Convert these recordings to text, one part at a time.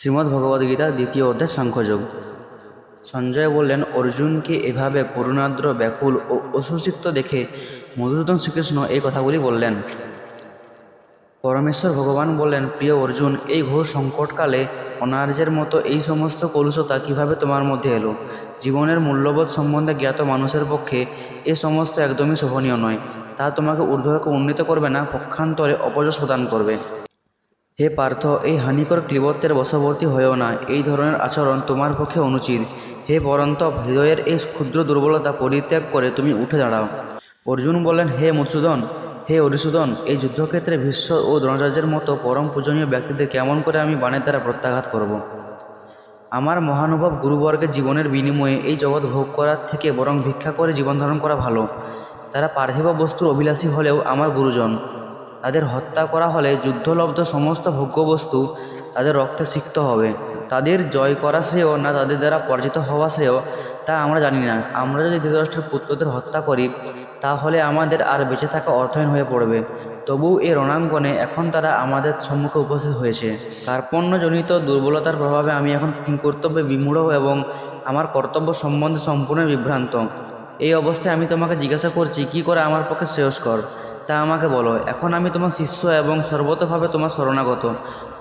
শ্রীমদ্ ভগবদ্গীতা দ্বিতীয় অধ্যায় সাংখ্যযোগ। সঞ্জয় বললেন, অর্জুনকে এভাবে করুণাদ্র, ব্যাকুল ও অসুচিত্ত দেখে মধুসূদন শ্রীকৃষ্ণ এই কথাগুলি বললেন। পরমেশ্বর ভগবান বললেন, প্রিয় অর্জুন, এই ঘোর সংকটকালে অনার্যের মতো এই সমস্ত কলুষতা কীভাবে তোমার মধ্যে এলো? জীবনের মূল্যবোধ সম্বন্ধে জ্ঞাত মানুষের পক্ষে এ সমস্ত একদমই শোভনীয় নয়। তা তোমাকে ঊর্ধ্বকে উন্নীত করবে না, পক্ষান্তরে অপযশ প্রদান করবে। হে পার্থ, এই হানিকর ক্লিবত্বের বশবর্তী হয়েও না, এই ধরনের আচরণ তোমার পক্ষে অনুচিত। হে পরন্তপ, হৃদয়ের এই ক্ষুদ্র দুর্বলতা পরিত্যাগ করে তুমি উঠে দাঁড়াও। অর্জুন বলেন হে মধুসূদন, হে অরিসূদন, এই যুদ্ধক্ষেত্রে ভীষ্ম ও দ্রোণাচার্যের মতো পরম পূজনীয় ব্যক্তিদের কেমন করে আমি বাণের দ্বারা প্রত্যাঘাত করব। আমার মহানুভব গুরুবর্গের জীবনের বিনিময়ে এই জগৎ ভোগ করার থেকে বরং ভিক্ষা করে জীবন ধারণ করা ভালো। তারা পার্থিব বস্তুর অভিলাষী হলেও আমার গুরুজন। তাদের হত্যা করা হলে যুদ্ধলব্ধ সমস্ত ভোগ্যবস্তু তাদের রক্তে সিক্ত হবে। তাদের জয় করা শ্রেয় না তাদের দ্বারা পরাজিত হওয়া শ্রেয়, তা আমরা জানি না। আমরা যদি ধৃতরাষ্ট্রের পুত্রদের হত্যা করি, তাহলে আমাদের আর বেঁচে থাকা অর্থহীন হয়ে পড়বে। তবু এই রণাঙ্গনে এখন তারা আমাদের সম্মুখে উপস্থিত হয়েছে। কার্পণ্যজনিত দুর্বলতার প্রভাবে আমি এখন কর্তব্যে বিমূঢ় এবং আমার কর্তব্য সম্বন্ধে সম্পূর্ণ বিভ্রান্ত। এই অবস্থায় আমি তোমাকে জিজ্ঞাসা করছি, কি করে আমার পক্ষে শ্রেয়স্কর? তা আমাকে বলো, এখন আমি তোমার শিষ্য এবং সর্বতভাবে তোমার শরণাগত।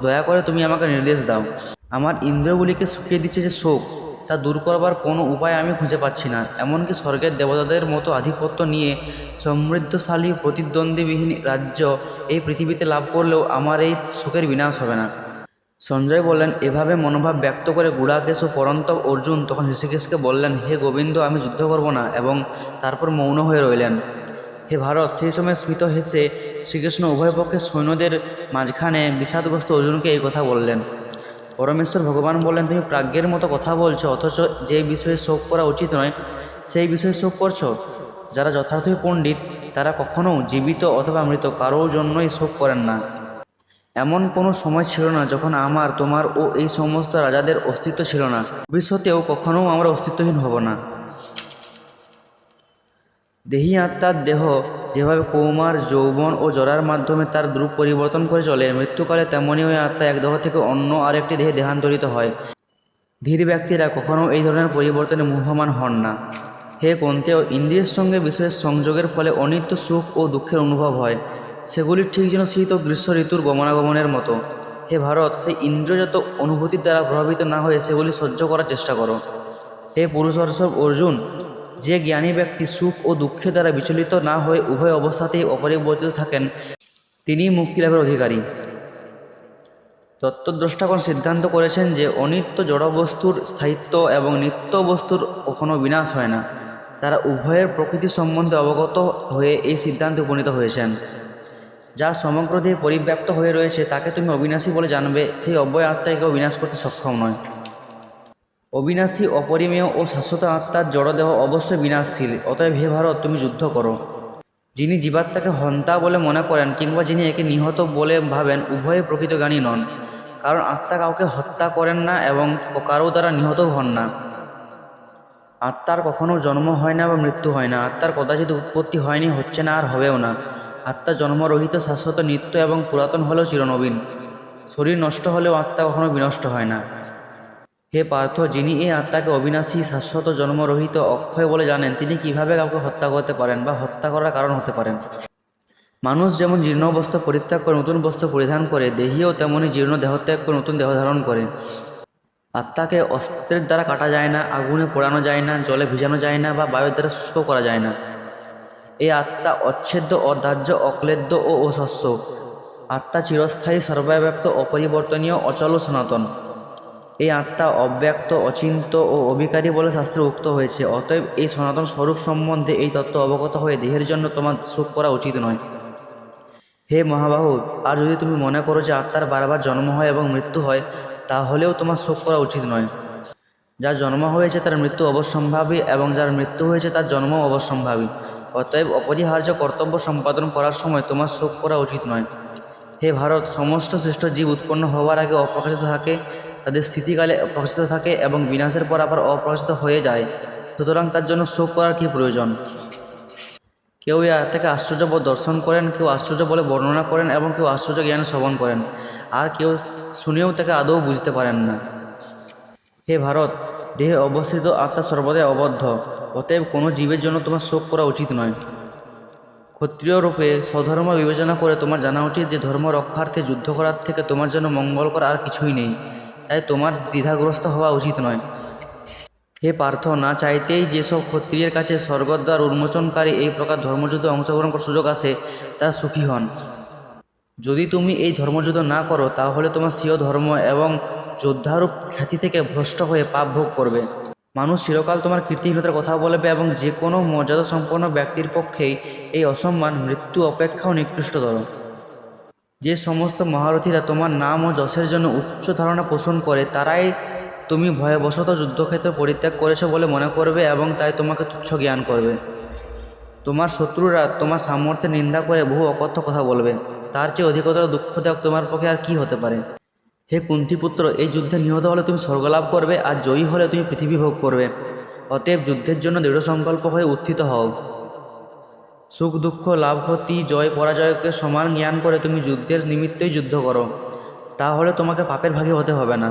দয়া করে তুমি আমাকে নির্দেশ দাও। আমার ইন্দ্রগুলিকে শুকিয়ে দিচ্ছে যে শোক, তা দূর করবার কোনো উপায় আমি খুঁজে পাচ্ছি না। এমনকি স্বর্গের দেবতাদের মতো আধিপত্য নিয়ে সমৃদ্ধশালী প্রতিদ্বন্দ্বীবিহীন রাজ্য এই পৃথিবীতে লাভ করলেও আমার এই শোকের বিনাশ হবে না। সঞ্জয় বললেন, এভাবে মনোভাব ব্যক্ত করে গুড়াকেশ ও পরন্তপ অর্জুন তখন ঋষিকেশকে বললেন, হে গোবিন্দ, আমি যুদ্ধ করব না, এবং তারপর মৌন হয়ে রইলেন। হে ভারত, সেই সময় স্মিত হেসে শ্রীকৃষ্ণ উভয় পক্ষের সৈন্যদের মাঝখানে বিষাদগ্রস্ত অর্জুনকে এই কথা বললেন। পরমেশ্বর ভগবান বললেন, তুমি প্রাজ্ঞের মতো কথা বলছো, অথচ যে বিষয়ে শোক করা উচিত নয়, সেই বিষয়ে শোক করছ। যারা যথার্থই পণ্ডিত, তারা কখনও জীবিত অথবা মৃত, কারোর জন্যই শোক করেন না। এমন কোনো সময় ছিল না যখন আমার, তোমার ও এই সমস্ত রাজাদের অস্তিত্ব ছিল না। ভবিষ্যতেও কখনও আমরা অস্তিত্বহীন হব না। দেহি আত্মার দেহ যেভাবে কৌমার, যৌবন ও জরার মাধ্যমে তার দ্রুপ পরিবর্তন করে চলে, মৃত্যুকালে তেমনই ওই আত্মা এক দেহ থেকে অন্য আরেকটি দেহে দেহান্তরিত হয়। ধীর ব্যক্তিরা কখনও এই ধরনের পরিবর্তনে মুহ্যমান হন না। হে কন্তেও ইন্দ্রিয়ের সঙ্গে বিষয়ের সংযোগের ফলে অনিত্য সুখ ও দুঃখের অনুভব হয়। সেগুলি ঠিক যেন শীত ও গ্রীষ্ম ঋতুর গমনাগমনের মতো। হে ভারত, সেই ইন্দ্রিয়জাত অনুভূতির দ্বারা প্রভাবিত না হয়ে সেগুলি সহ্য করার চেষ্টা করো। হে পুরুষ পুরুষর্ষব অর্জুন যে জ্ঞানী ব্যক্তি সুখ ও দুঃখের দ্বারা বিচলিত না হয়ে উভয় অবস্থাতেই অপরিবর্তিত থাকেন তিনিই মুক্তিলাভের অধিকারী। তত্ত্বদ্রষ্টাগণ সিদ্ধান্ত করেছেন যে অনিত্য জড়বস্তুর স্থায়িত্ব এবং নিত্য বস্তুর কখনো বিনাশ হয় না। তারা উভয়ের প্রকৃতি সম্বন্ধে অবগত হয়ে এই সিদ্ধান্তে উপনীত হয়েছেন। যা সমগ্র দেহে পরিব্যাপ্ত হয়ে রয়েছে, তাকে তুমি অবিনাশী বলে জানবে। সেই অব্যয় আত্মাকেও বিনাশ করতে সক্ষম নয়। অবিনাশী, অপরিমেয় ও শাশ্বত আত্মার জড়দেহ অবশ্যই বিনাশশীল, অতএব হে ভারত, তুমি যুদ্ধ করো। যিনি জীবাত্মাকে হন্তা বলে মনে করেন কিংবা যিনি একে নিহত বলে ভাবেন, উভয়ে প্রকৃত জ্ঞানী নন। কারণ আত্মা কাউকে হত্যা করেন না এবং কারও দ্বারা নিহত হন না। আত্মার কখনো জন্ম হয় না বা মৃত্যু হয় না। আত্মার কদাচিৎ উৎপত্তি হয়নি, হচ্ছে না আর হবেও না। আত্মা জন্মরহিত শাশ্বত নিত্য এবং পুরাতন হলেও চিরনবীন। শরীর নষ্ট হলেও আত্মা কখনো বিনষ্ট হয় না। হে পার্থ, যিনি এই আত্মাকে অবিনাশী, শাশ্বত, জন্মরহিত অক্ষয় বলে জানেন, তিনি কীভাবে কাউকে হত্যা করতে পারেন বা হত্যা করার কারণ হতে পারেন? মানুষ যেমন জীর্ণ বস্ত্র পরিত্যাগ করে, নতুন বস্ত্র পরিধান করে, দেহিও তেমনই জীর্ণ দেহত্যাগ করে, নতুন দেহ ধারণ করে। আত্মাকে অস্ত্রের দ্বারা কাটা যায় না, আগুনে পোড়ানো যায় না, জলে ভিজানো যায় না বা বায়ুর দ্বারা শুষ্ক করা যায় না। এই আত্মা অচ্ছেদ্য অদাহ্য অক্লেদ্য ও অশস্য আত্মা চিরস্থায়ী সর্বব্যাপ্ত অপরিবর্তনীয়, অচল সনাতন। এই আত্মা অব্যক্ত, অচিন্ত ও অভিকারী বলে শাস্ত্রে উক্ত হয়েছে। অতএব এই সনাতন স্বরূপ সম্বন্ধে এই তত্ত্ব অবগত হয়ে দেহের জন্য তোমার শোক করা উচিত নয়। হে মহাবাহু, আর যদি তুমি মনে করো যে আত্মার বারবার জন্ম হয় এবং মৃত্যু হয়, তাহলেও তোমার শোক করা উচিত নয়। যার জন্ম হয়েছে তার মৃত্যু অবশ্যম্ভাবী এবং যার মৃত্যু হয়েছে তার জন্ম অবশ্যম্ভাবী। অতএব অপরিহার্য কর্তব্য সম্পাদন করার সময় তোমার শোক করা উচিত নয়। হে ভারত, সমস্ত শ্রেষ্ঠ জীব উৎপন্ন হওয়ার আগে অপ্রকাশিত থাকে তাদের স্থিতিকালে প্রকাশিত থাকে এবং বিনাশের পর আবার অপ্রকাশিত হয়ে যায়। সুতরাং তার জন্য শোক করার কী প্রয়োজন? কেউ আত্মাকে আশ্চর্য দর্শন করেন, কেউ আশ্চর্য বলে বর্ণনা করেন এবং কেউ আশ্চর্য জ্ঞান শ্রবণ করেন। আর কেউ শুনেও তাকে আদৌ বুঝতে পারেন না। হে ভারত, দেহে অবস্থিত আত্মা সর্বদাই অবদ্ধ, অতএব কোনো জীবের জন্য তোমার শোক করা উচিত নয়। ক্ষত্রিয় রূপে স্বধর্ম বিবেচনা করে তোমার জানা উচিত যে ধর্ম রক্ষার্থে যুদ্ধ করার থেকে তোমার জন্য মঙ্গলকর আর কিছুই নেই। তাই তোমার দ্বিধাগ্রস্ত হওয়া উচিত নয়। হে পার্থ, না চাইতেই যেসব ক্ষত্রিয়ের কাছে স্বর্গদ্বার উন্মোচনকারী এই প্রকার ধর্মযুদ্ধে অংশগ্রহণ করার সুযোগ আসে তা সুখী হন। যদি তুমি এই ধর্মযুদ্ধ না করো, তাহলে তোমার স্বীয় ধর্ম এবং যোদ্ধারূপ খ্যাতি থেকে ভ্রষ্ট হয়ে পাপ ভোগ করবে। মানুষ চিরকাল তোমার কীর্তিহীনতার কথা বলবে এবং যে কোনো মর্যাদা সম্পন্ন ব্যক্তির পক্ষেই এই অসম্মান, মৃত্যু অপেক্ষাও নিকৃষ্টতর। যে সমস্ত মহারথীরা তোমার নাম ও যশের জন্য উচ্চ ধারণা পোষণ করে, তারাই তুমি ভয়বশত যুদ্ধক্ষেত্র পরিত্যাগ করেছ বলে মনে করবে এবং তাই তোমাকে তুচ্ছ জ্ঞান করবে। তোমার শত্রুরা তোমার সামর্থ্যের নিন্দা করে বহু অকথ্য কথা বলবে। তার চেয়ে অধিকতর দুঃখদায়ক তোমার পক্ষে আর কি হতে পারে? হে কুন্তিপুত্র, এই যুদ্ধে নিহত হলে তুমি স্বর্গলাভ করবে, আর জয়ী হলে তুমি পৃথিবী ভোগ করবে। অতএব যুদ্ধের জন্য দৃঢ় সংকল্প হয়ে উত্থিত হও। সুখ, দুঃখ, লাভ, ক্ষতি, জয়, পরাজয়কে সমান জ্ঞান করে তুমি যুদ্ধের নিমিত্তই যুদ্ধ করো। তাহলে তোমাকে পাপের ভাগী হতে হবে না।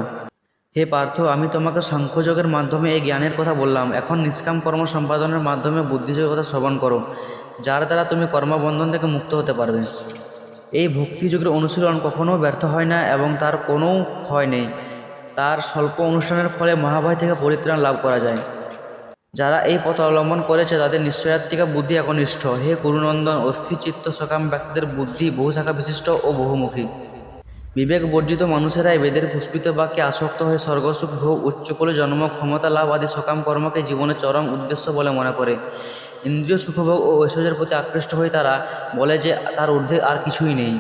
হে পার্থ, আমি তোমাকে সাংখ্যযোগের মাধ্যমে এই জ্ঞানের কথা বললাম। এখন নিষ্কাম কর্ম সম্পাদনের মাধ্যমে বুদ্ধিযোগের কথা শ্রবণ করো, যার দ্বারা তুমি কর্মবন্ধন থেকে মুক্ত হতে পারবে। এই ভক্তিযোগের অনুশীলন কখনও ব্যর্থ হয় না এবং তার কোনো ক্ষয় নেই। তার স্বল্প অনুষ্ঠানের ফলে মহাভয় থেকে পরিত্রাণ লাভ করা যায়। যারা এই পথ অবলম্বন করেছে, তাদের নিশ্চয়াত্মিকা বুদ্ধি একনিষ্ঠ। হে গুরুনন্দন অস্থির চিত্ত সকাম ব্যক্তিদের বুদ্ধি বহু শাখা বিশিষ্ট ও বহুমুখী। বিবেক বর্জিত মানুষেরাই বেদের পুষ্পিত বাক্যে আসক্ত হয়ে স্বর্গসুখ, ভোগ, উচ্চকুলে জন্ম, ক্ষমতা লাভ আদি সকাম কর্মকে জীবনের চরম উদ্দেশ্য বলে মনে করে। ইন্দ্রিয় সুখভোগ ও ঐশ্বর্যের প্রতি আকৃষ্ট হয়ে তারা বলে যে, তার ঊর্ধ্বে আর কিছুই নেই।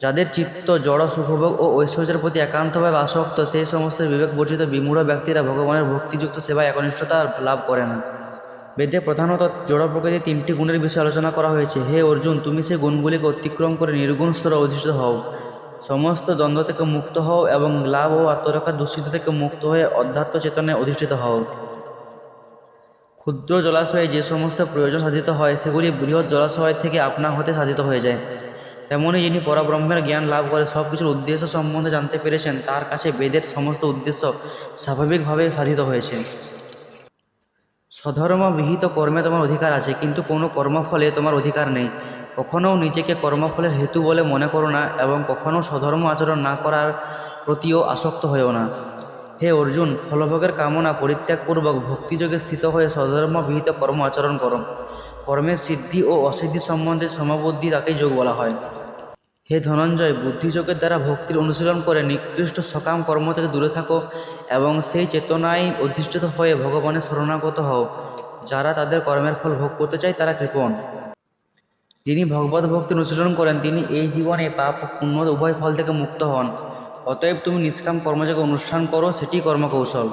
যাদের চিত্ত জড় সুখভোগ ও ঐশ্বর্যের প্রতি একান্তভাবে আসক্ত, সেই সমস্ত বিবেক বর্জিত বিমূঢ় ব্যক্তিরা ভগবানের ভক্তিযুক্ত সেবায় একনিষ্ঠতা লাভ করে না। বেদে প্রধানত জড় প্রকৃতির তিনটি গুণের বিষয়ে আলোচনা করা হয়েছে। হে অর্জুন, তুমি সেই গুণগুলিকে অতিক্রম করে নির্গুণ স্তরে অধিষ্ঠিত হও। সমস্ত দ্বন্দ্ব থেকে মুক্ত হও এবং লাভ ও আত্মরক্ষার দুশ্চিন্তা থেকে মুক্ত হয়ে অধ্যাত্ম চেতনায় অধিষ্ঠিত হও। ক্ষুদ্র জলাশয়ে যে সমস্ত প্রয়োজন সাধিত হয়, সেগুলি বৃহৎ জলাশয় থেকে আপনা হতে সাধিত হয়ে যায়। তেমনই যিনি পরব্রহ্মের জ্ঞান লাভ করে সব কিছুর উদ্দেশ্য সম্বন্ধে জানতে পেরেছেন, তার কাছে বেদের সমস্ত উদ্দেশ্য স্বাভাবিকভাবে সাধিত হয়েছে। স্বধর্ম বিহিত কর্মে তোমার অধিকার আছে, কিন্তু কোনো কর্মফলে তোমার অধিকার নেই। কখনও নিজেকে কর্মফলের হেতু বলে মনে করো না এবং কখনও স্বধর্ম আচরণ না করার প্রতিও আসক্ত হয়েও না। হে অর্জুন, ফলভোগের কামনা পরিত্যাগপূর্বক ভক্তিযোগে স্থিত হয়ে স্বধর্ম বিহিত কর্ম আচরণ করো। কর্মের সিদ্ধি ও অসিদ্ধি সম্বন্ধে সমবুদ্ধি তাকেই যোগ বলা হয়। হে ধনঞ্জয় বুদ্ধিযোগের দ্বারা ভক্তির অনুশীলন করে নিকৃষ্ট সকাম কর্ম থেকে দূরে থাকো এবং সেই চেতনায় অধিষ্ঠিত হয়ে ভগবানের শরণাগত হও। যারা তাদের কর্মের ফল ভোগ করতে চায়, তারা কৃপণ। যিনি ভগবত ভক্তি অনুশীলন করেন, তিনি এই জীবনে পাপ পুণ্য উভয় ফল থেকে মুক্ত হন। অতএব তুমি নিষ্কাম কর্মযোগে অনুষ্ঠান করো, সেটি কর্মকৌশল।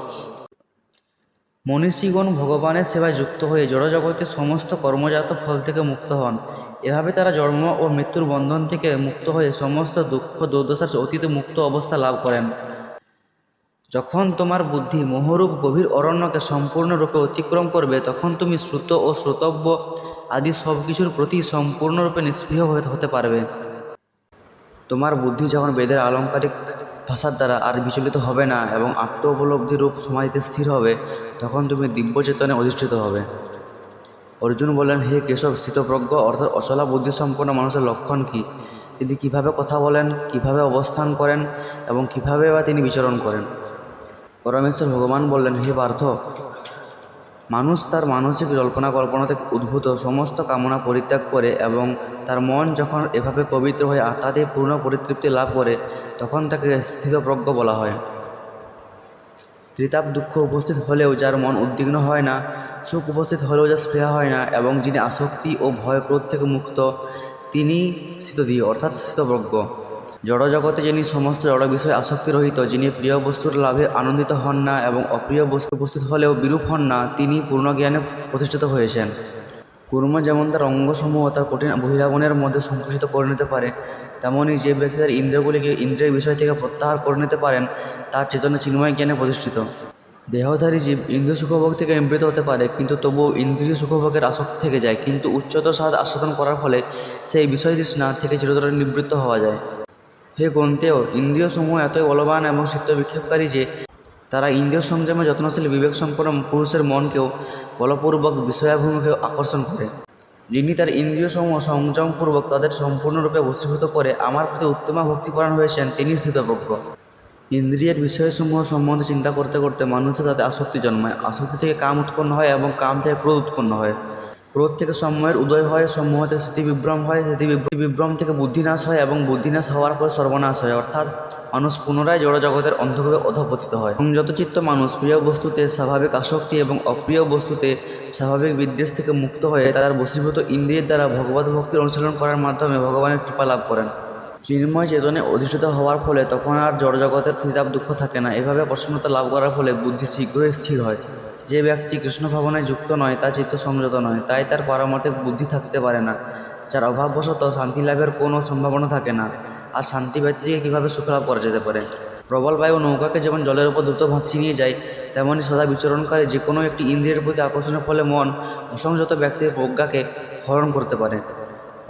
মনীষীগণ ভগবানের সেবায় যুক্ত হয়ে জড়জগতের সমস্ত কর্মজাত ফল থেকে মুক্ত হন। এভাবে তারা জন্ম ও মৃত্যুর বন্ধন থেকে মুক্ত হয়ে সমস্ত দুঃখ দুর্দশার অতীত মুক্ত অবস্থা লাভ করেন। যখন তোমার বুদ্ধি মোহরূপ গভীর অরণ্যকে সম্পূর্ণরূপে অতিক্রম করবে, তখন তুমি শ্রুত ও শ্রোতব্য আদি সব কিছুর প্রতি সম্পূর্ণরূপে নিষ্পৃহ হতে পারবে। তোমার বুদ্ধি যখন বেদের আলংকারিক ভাষার দ্বারা আর বিচলিত হবে না এবং আত্ম উপলব্ধি রূপ সমাধিতে স্থির হবে, তখন তুমি দিব্য চেতনে অধিষ্ঠিত হবে। অর্জুন বলেন হে কেশব স্থিতপ্রজ্ঞ অর্থাৎ অচলা বুদ্ধিসম্পন্ন মানুষের লক্ষণ কী? তিনি কীভাবে কথা বলেন, কীভাবে অবস্থান করেন এবং কীভাবে বা তিনি বিচরণ করেন? পরমেশ্বর ভগবান বললেন, হে পার্থ মানুষ তার মানসিক জল্পনা কল্পনা থেকে উদ্ভূত সমস্ত কামনা পরিত্যাগ করে এবং তার মন যখন এভাবে পবিত্র হয়ে আত্মাতে পূর্ণ পরিতৃপ্তি লাভ করে, তখন তাকে স্থিতপ্রজ্ঞ বলা হয়। ত্রিতাপ দুঃখ উপস্থিত হলেও যার মন উদ্বিগ্ন হয় না, সুখ উপস্থিত হলেও যার স্পৃহা হয় না এবং যিনি আসক্তি ও ভয় ক্রোধ থেকে মুক্ত তিনি স্থিতধী অর্থাৎ স্থিতপ্রজ্ঞ। জড়জগতে যিনি সমস্ত জড় বিষয়ে আসক্তি রহিত, যিনি প্রিয় বস্তুর লাভে আনন্দিত হন না এবং অপ্রিয় বস্তু উপস্থিত হলেও বিরূপ হন না, তিনি পূর্ণ জ্ঞানে প্রতিষ্ঠিত হয়েছেন। কুর্ম যেমন তার অঙ্গসমূহ তার কঠিন বহিরাবনের মধ্যে সংকুচিত করে নিতে পারে তেমনই যে ব্যক্তি তার ইন্দ্রিয়গুলিকে ইন্দ্রিয়ের বিষয় থেকে প্রত্যাহার করে নিতে পারেন, তার চেতনা চিন্ময় জ্ঞানে প্রতিষ্ঠিত। দেহধারী জীব ইন্দ্রিয় সুখভোগ থেকে নিবৃত হতে পারে, কিন্তু তবুও ইন্দ্রিয় সুখভোগের আসক্তি থেকে যায়, কিন্তু উচ্চতর স্বাদ আস্বাদন করার ফলে সেই বিষয় তৃষ্ণা থেকে চিরতরে নিবৃত্ত হওয়া যায়। হে গন্তেয় ইন্দ্রিয় সমূহ এতই বলবান এবং চিত্ত বিক্ষেপকারী যে তারা ইন্দ্রিয় সংযমে যত্নশীল, বিবেক সম্পন্ন পুরুষের মনকেও বলপূর্বক বিষয়াভিমুখে আকর্ষণ করে। যিনি তার ইন্দ্রিয় সমূহ সংযমপূর্বক তাদের সম্পূর্ণরূপে বশীভূত করে আমার প্রতি উত্তমা ভক্তিপরায়ণ হয়েছেন, তিনি স্থিতপ্রজ্ঞ ইন্দ্রিয়ের বিষয়সমূহ সম্বন্ধে চিন্তা করতে করতে মানুষের তাতে আসক্তি জন্মায়। আসক্তি থেকে কাম উৎপন্ন হয় এবং কাম থেকে ক্রোধ উৎপন্ন হয়। ক্রোধ থেকে সম্ময়ের উদয় হয় সম্মোহ থেকে স্মৃতি বিভ্রম হয় স্মৃতি বিভ্রম থেকে বুদ্ধিনাশ হয় এবং বুদ্ধিনাশ হওয়ার পর সর্বনাশ হয়। অর্থাৎ মানুষ পুনরায় জড় জগতের অন্ধকূপে অধপতিত হয়। সংযতচিত্ত মানুষ প্রিয় বস্তুতে স্বাভাবিক আসক্তি এবং অপ্রিয় বস্তুতে স্বাভাবিক বিদ্বেষ থেকে মুক্ত হয়ে তার বশীভূত ইন্দ্রিয়ের দ্বারা ভগবত ভক্তির অনুশীলন করার মাধ্যমে ভগবানের কৃপা লাভ করেন। চিন্ময় চেতনে অধিষ্ঠিত হওয়ার ফলে তখন আর জড়জগতের খিতাব দুঃখ থাকে না। এভাবে প্রসন্নতা লাভ করার ফলে বুদ্ধি শীঘ্রই স্থির হয়। যে ব্যক্তি কৃষ্ণ ভাবনায় যুক্ত নয়, তা চিত্ত সংযত নয়, তাই তার পারমার্থিক বুদ্ধি থাকতে পারে না। যার অভাববশত শান্তি লাভের কোনো সম্ভাবনা থাকে না। আর শান্তি ব্যক্তিকে কীভাবে সুখলাভ করা যেতে পারে? প্রবল বায়ু নৌকাকে যেমন জলের উপর দ্রুত ভাসিয়ে নিয়ে যায় তেমনই সদা বিচরণকারী যে কোনো একটি ইন্দ্রিয়ের প্রতি আকর্ষণের ফলে মন অসংযত ব্যক্তির প্রজ্ঞাকে হরণ করতে পারে।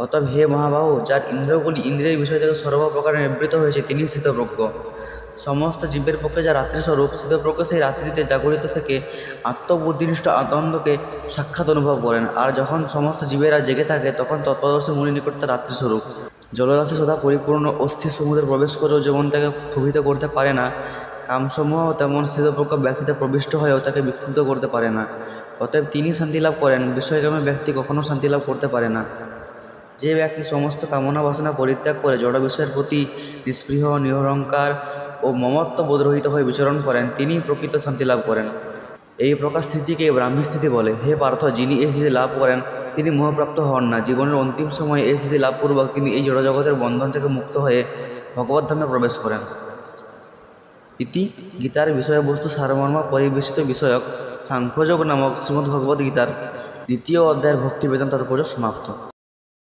অতএব হে মহাবাহু, যার ইন্দ্রগুলি ইন্দ্রিয়ের বিষয় থেকে সর্বপ্রকারে নিবৃত হয়েছে, তিনি স্থিতপ্রজ্ঞ। সমস্ত জীবের পক্ষে যা রাত্রিস্বরূপ স্থিতপ্রজ্ঞ সেই রাত্রিতে জাগরিত থেকে আত্মবুদ্ধিনিষ্ঠ আনন্দকে সাক্ষাৎ অনুভব করেন। আর যখন সমস্ত জীবেরা জেগে থাকে, তখন তত্ত্বদর্শী মুনি নিকট তার রাত্রিস্বরূপ জলরাশি সদা পরিপূর্ণ অস্থির সমুদ্রে প্রবেশ করেও যেমন তাকে ক্ষোভিত করতে পারে না। কামসমূহ তেমন স্থিতপ্রজ্ঞ ব্যক্তিতে প্রবিষ্ট হয়েও তাকে বিক্ষুব্ধ করতে পারে না। অতএব তিনি শান্তি লাভ করেন বিষয়কামে ব্যক্তি কখনো শান্তি লাভ করতে পারে না। যে ব্যক্তি সমস্ত কামনা বাসনা পরিত্যাগ করে জড় বিষয়ের প্রতি নিস্পৃহ, নিরহংকার ও মমত্ব বোধরহিত হয়ে বিচরণ করেন তিনি প্রকৃত শান্তি লাভ করেন। এই প্রকার স্থিতিকে ব্রাহ্মী স্থিতি বলে। হে পার্থ, যিনি এই স্থিতি লাভ করেন, তিনি মোহপ্রাপ্ত হন না। জীবনের অন্তিম সময়ে এই স্থিতি লাভপূর্বক তিনি এই জড়জগতের বন্ধন থেকে মুক্ত হয়ে ভগবদ্ধামে প্রবেশ করেন। ইতি গীতার বিষয়বস্তু সারমর্ম পরিবেশিত বিষয়ক সাংখ্যযোগ নামক শ্রীমদ্ ভগবদ্ গীতার দ্বিতীয় অধ্যায়ের ভক্তি বেদন তাৎপর্য সমাপ্ত।